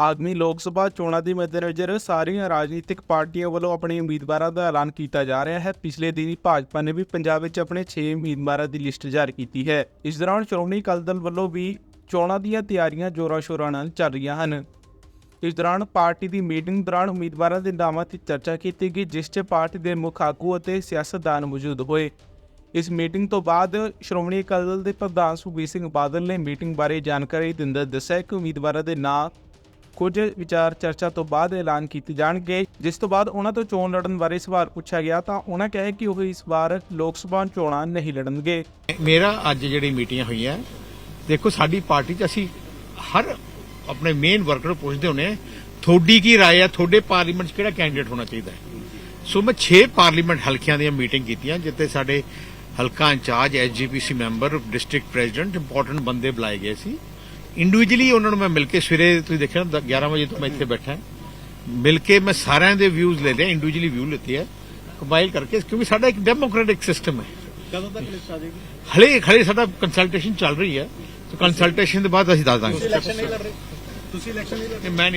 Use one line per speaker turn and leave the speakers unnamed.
ਆਦਮੀ ਲੋਕ ਸਭਾ ਚੋਣਾਂ ਦੇ ਮੱਦੇਨਜ਼ਰ ਸਾਰੀਆਂ ਰਾਜਨੀਤਿਕ ਪਾਰਟੀਆਂ ਵੱਲੋਂ ਆਪਣੇ ਉਮੀਦਵਾਰਾਂ ਦਾ ਐਲਾਨ ਕੀਤਾ ਜਾ ਰਿਹਾ ਹੈ। ਪਿਛਲੇ ਦਿਨੀ ਭਾਜਪਾ ਨੇ ਵੀ ਪੰਜਾਬ ਵਿੱਚ ਆਪਣੇ 6 ਉਮੀਦਵਾਰਾਂ ਦੀ ਲਿਸਟ ਜਾਰੀ ਕੀਤੀ ਹੈ। ਇਸ ਦੌਰਾਨ ਸ਼੍ਰੋਮਣੀ ਅਕਾਲੀ ਦਲ ਵੱਲੋਂ ਵੀ ਚੋਣਾਂ ਦੀਆਂ ਤਿਆਰੀਆਂ ਜ਼ੋਰਾਂ ਸ਼ੋਰਾਂ ਨਾਲ ਚੱਲ ਰਹੀਆਂ ਹਨ। ਇਸ ਦੌਰਾਨ ਪਾਰਟੀ ਦੀ ਮੀਟਿੰਗ ਦੌਰਾਨ ਉਮੀਦਵਾਰਾਂ ਦੇ ਨਾਵਾਂ ਤੇ ਚਰਚਾ ਕੀਤੀ ਗਈ, ਜਿਸ 'ਚ ਪਾਰਟੀ ਦੇ ਮੁੱਖ ਆਗੂ ਅਤੇ ਸਿਆਸਤਦਾਨ ਮੌਜੂਦ ਹੋਏ। ਇਸ ਮੀਟਿੰਗ ਤੋਂ ਬਾਅਦ ਸ਼੍ਰੋਮਣੀ ਅਕਾਲੀ ਦਲ ਦੇ ਪ੍ਰਧਾਨ ਸੁਖਬੀਰ ਸਿੰਘ ਬਾਦਲ ਨੇ ਮੀਟਿੰਗ ਬਾਰੇ ਜਾਣਕਾਰੀ ਦਿੰਦਿਆਂ ਦੱਸਿਆ ਕਿ ਉਮੀਦਵਾਰਾਂ ਦੇ ਨਾਂ ਕੁਝ ਵਿਚਾਰ ਚਰਚਾ ਤੋਂ ਬਾਅਦ ਐਲਾਨ ਕੀਤੇ ਜਾਣਗੇ ਜਿਸ ਤੋਂ ਬਾਅਦ ਉਹਨਾਂ ਤੋਂ ਚੋਣ ਲੜਨ ਬਾਰੇ ਸਵਾਲ ਪੁੱਛਿਆ ਗਿਆ ਤਾਂ ਉਹਨਾਂ ਕਿਹਾ ਕਿ ਉਹ ਇਸ ਵਾਰ ਲੋਕ ਸਭਾ ਚੋਣਾਂ ਨਹੀਂ ਲੜਨਗੇ
ਮੇਰਾ ਅੱਜ ਜਿਹੜੀ ਮੀਟਿੰਗਾਂ ਹੋਈਆਂ ਦੇਖੋ ਸਾਡੀ ਪਾਰਟੀ 'ਚ ਅਸੀਂ ਹਰ ਆਪਣੇ ਮੇਨ ਵਰਕਰ ਨੂੰ ਪੁੱਛਦੇ ਹੁੰਨੇ ਆ ਤੁਹਾਡੀ ਕੀ رائے ਹੈ ਤੁਹਾਡੇ ਪਾਰਲੀਮੈਂਟ 'ਚ ਕਿਹੜਾ ਕੈਂਡੀਡੇਟ ਹੋਣਾ ਚਾਹੀਦਾ ਹੈ ਸੋ ਮੈਂ 6 ਪਾਰਲੀਮੈਂਟ ਹਲਕਿਆਂ ਦੀਆਂ ਮੀਟਿੰਗ ਕੀਤੀਆਂ ਜਿੱਥੇ ਸਾਡੇ ਹਲਕਾ incharge SGPC member district president important ਬੰਦੇ ਬੁਲਾਏ ਗਏ ਸੀ ਇੰਡੀਵਿਜੂਅਲੀ ਉਹਨਾਂ ਨੂੰ ਮੈਂ ਮਿਲ ਕੇ ਸਵੇਰੇ ਤੁਸੀਂ ਦੇਖਿਆ ਨਾ 11 ਵਜੇ ਤੋਂ ਮੈਂ ਇੱਥੇ ਬੈਠਾ ਮਿਲ ਕੇ ਮੈਂ ਸਾਰਿਆਂ ਦੇ ਵਿਊਜ਼ ਲੈ ਲਿਆ ਇੰਡੀਵਿਜੂਅਲੀ ਵਿਊ ਲਿੱਤੇ ਹੈ ਕੰਬਾਈਨ ਕਰਕੇ ਕਿਉਂਕਿ ਸਾਡਾ ਇੱਕ ਡੈਮੋਕ੍ਰੈਟਿਕ ਸਿਸਟਮ ਹੈ।
ਕਦੋਂ ਤੱਕ ਲਿਸਟ ਆ ਜਾਏਗੀ?
ਹਲੇ ਹਲੇ ਸਾਡਾ ਕੰਸਲਟੇਸ਼ਨ ਚੱਲ ਰਹੀ ਹੈ। ਸੋ ਕੰਸਲਟੇਸ਼ਨ ਦੇ ਬਾਅਦ ਅਸੀਂ ਦੱਸ ਦਾਂਗੇ।
ਇਲੈਕਸ਼ਨ ਨਹੀਂ ਲੜ ਰਹੇ। ਤੁਸੀਂ ਇਲੈਕਸ਼ਨ ਨਹੀਂ ਲੜ ਰਹੇ।
ਮੈਂ ਨਹੀਂ